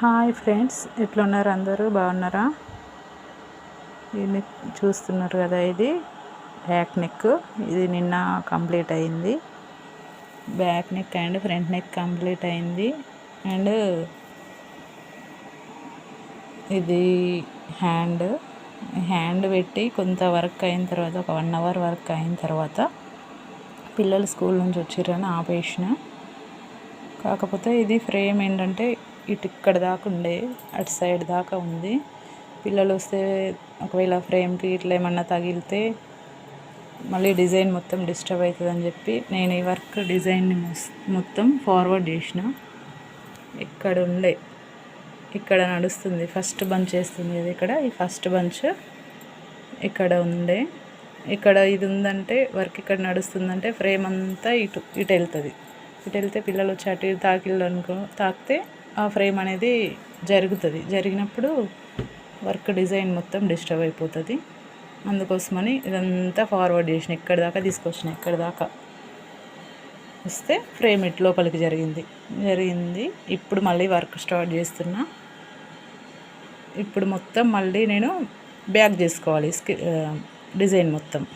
Hi friends ఎట్లున్నారు అందరూ? బాగున్నారా? ఇది చూస్తున్నారు కదా ఇది బ్యాక్ నెక్. ఇది నిన్న కంప్లీట్ అయింది. Back neck and front neck complete అయింది. అండ్ ఇది హ్యాండ్. హ్యాండ్ పెట్టి కొంత వర్క్ అయిన తర్వాత ఒక వన్ అవర్ వర్క్ అయిన తర్వాత పిల్లలు స్కూల్ నుంచి వచ్చిర్రని ఆపేసిన. కాకపోతే ఇది ఫ్రేమ్ ఏంటంటే ఇటు ఇక్కడ దాకా ఉండే అటు సైడ్ దాకా ఉంది. పిల్లలు వస్తే ఒకవేళ ఫ్రేమ్కి ఇట్లా ఏమన్నా తగిలితే మళ్ళీ డిజైన్ మొత్తం డిస్టర్బ్ అవుతుందని చెప్పి నేను ఈ వర్క్ డిజైన్ని మొత్తం ఫార్వర్డ్ చేసిన. ఇక్కడ ఉండే ఇక్కడ నడుస్తుంది ఫస్ట్ బంచ్ వేస్తుంది ఇది ఇక్కడ. ఈ ఫస్ట్ బంచ్ ఇక్కడ ఉండే. ఇక్కడ ఇది ఉందంటే వర్క్ ఇక్కడ నడుస్తుందంటే ఫ్రేమ్ అంతా ఇటు ఇటు వెళ్తుంది. ఇటు వెళ్తే పిల్లలు వచ్చి అటు తాకిళ్ళు అనుకో తాకితే ఆ ఫ్రేమ్ అనేది జరుగుతుంది. జరిగినప్పుడు వర్క్ డిజైన్ మొత్తం డిస్టర్బ్ అయిపోతుంది. అందుకోసమని ఇదంతా ఫార్వర్డ్ చేసిన ఇక్కడి దాకా తీసుకొచ్చిన ఇక్కడి దాకా వస్తే ఫ్రేమ్ ఇట్ లోపలికి జరిగింది. జరిగింది. ఇప్పుడు మళ్ళీ వర్క్ స్టార్ట్ చేస్తున్నా. ఇప్పుడు మొత్తం మళ్ళీ నేను బ్యాక్ చేసుకోవాలి స్కి డిజైన్ మొత్తం.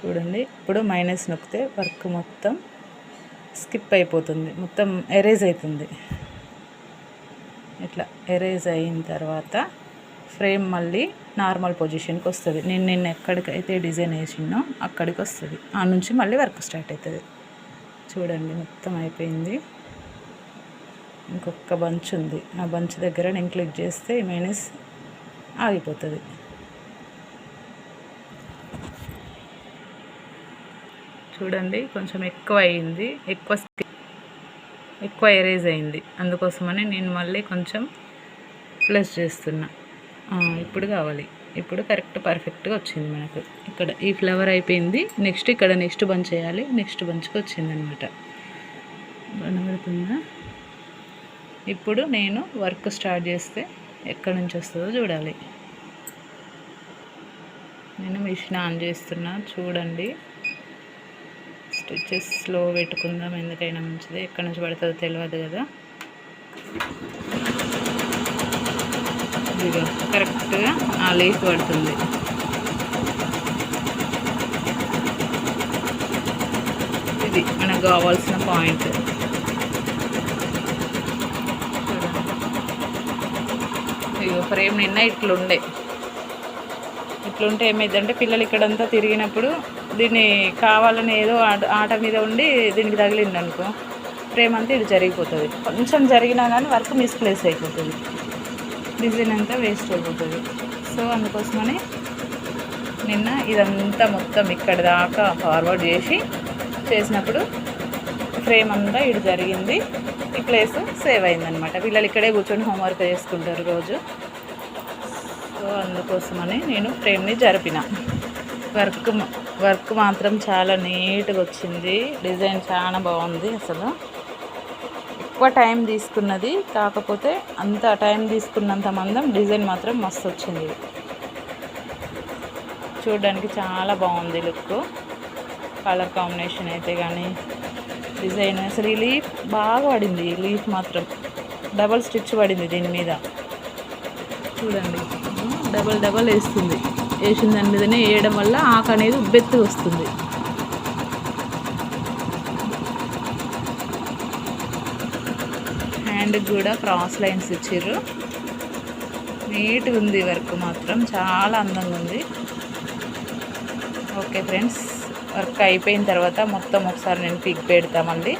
చూడండి. ఇప్పుడు మైనస్ నొక్కితే వర్క్ మొత్తం స్కిప్ అయిపోతుంది. మొత్తం ఎరేజ్ అవుతుంది ఇట్లా ఎరేజ్ అయిన తర్వాత ఫ్రేమ్ మళ్ళీ నార్మల్ పొజిషన్కి వస్తుంది. నేను నిన్న ఎక్కడికైతే డిజైన్ వేసినో అక్కడికి వస్తుంది. ఆ నుంచి మళ్ళీ వర్క్ స్టార్ట్ అవుతుంది చూడండి మొత్తం అయిపోయింది. ఇంకొక బంచ్ ఉంది. ఆ బంచ్ దగ్గర నేను క్లిక్ చేస్తే మైనస్ ఆగిపోతుంది. చూడండి కొంచెం ఎక్కువ అయింది ఎక్కువ ఎక్కువ ఎరేజ్ అయింది. అందుకోసమని నేను మళ్ళీ కొంచెం ప్లస్ చేస్తున్నా. ఇప్పుడు కావాలి. ఇప్పుడు కరెక్ట్ పర్ఫెక్ట్గా వచ్చింది మనకు. ఇక్కడ ఈ ఫ్లవర్ అయిపోయింది. నెక్స్ట్ ఇక్కడ నెక్స్ట్ బంచ్ చేయాలి. నెక్స్ట్ బంచ్కి వచ్చింది అనమాట కనబడుతుందా ఇప్పుడు నేను వర్క్ స్టార్ట్ చేస్తే ఎక్కడి నుంచి వస్తుందో చూడాలి. నేను మిషన్ ఆన్ చేస్తున్నా. చూడండి. స్టిచ్చెస్ స్లో పెట్టుకుందాం. ఎందుకైనా మంచిది. ఎక్కడి నుంచి పడుతుందో తెలియదు కదా. ఇదిగో కరెక్ట్గా ఆ లీఫ్ పడుతుంది. ఇది మనకు కావాల్సిన పాయింట్ ఇగో ఫ్రేమ్ నిన్న ఇట్లుండే. ఇట్లుంటే ఏమైందంటే పిల్లలు ఇక్కడంతా తిరిగినప్పుడు దీన్ని కావాలని ఏదో ఆట ఆట మీద ఉండి దీనికి తగిలింది అనుకో ఫ్రేమ్ అంతా ఇది జరిగిపోతుంది. కొంచెం జరిగినా కానీ వర్క్ మిస్ప్లేస్ అయిపోతుంది. డిజైన్ అంతా వేస్ట్ అయిపోతుంది. సో అందుకోసమని నిన్న ఇదంతా మొత్తం ఇక్కడ దాకా ఫార్వర్డ్ చేసి చేసినప్పుడు ఫ్రేమ్ అంతా ఇటు జరిగింది. ఈ ప్లేస్ సేవ్ అయిందనమాట. పిల్లలు ఇక్కడే కూర్చొని హోంవర్క్ చేసుకుంటారు రోజు. సో అందుకోసమని నేను ఫ్రేమ్ని జరిపిన. వర్క్ వర్క్ మాత్రం చాలా నీట్గా వచ్చింది. డిజైన్ చాలా బాగుంది అసలు. ఎక్కువ టైం తీసుకున్నది. కాకపోతే అంత టైం తీసుకున్నంత మందం డిజైన్ మాత్రం మస్తు వచ్చింది. చూడడానికి చాలా బాగుంది లుక్. కలర్ కాంబినేషన్ అయితే కానీ డిజైన్ అసలు ఈ లీఫ్ బాగా పడింది. ఈ లీఫ్ మాత్రం డబల్ స్టిచ్ పడింది దీని మీద. చూడండి. డబల్ డబల్ వేస్తుంది. వేసిన దాని మీదనే వేయడం వల్ల ఆకు అనేది ఉబ్బెత్తు వస్తుంది. హ్యాండ్కి కూడా క్రాస్ లైన్స్ ఇచ్చారు. నీట్గా ఉంది వర్క్ మాత్రం. చాలా అందంగా ఉంది. ఓకే ఫ్రెండ్స్ వర్క్ అయిపోయిన తర్వాత మొత్తం ఒకసారి నేను పిక్ పెడతా మళ్ళీ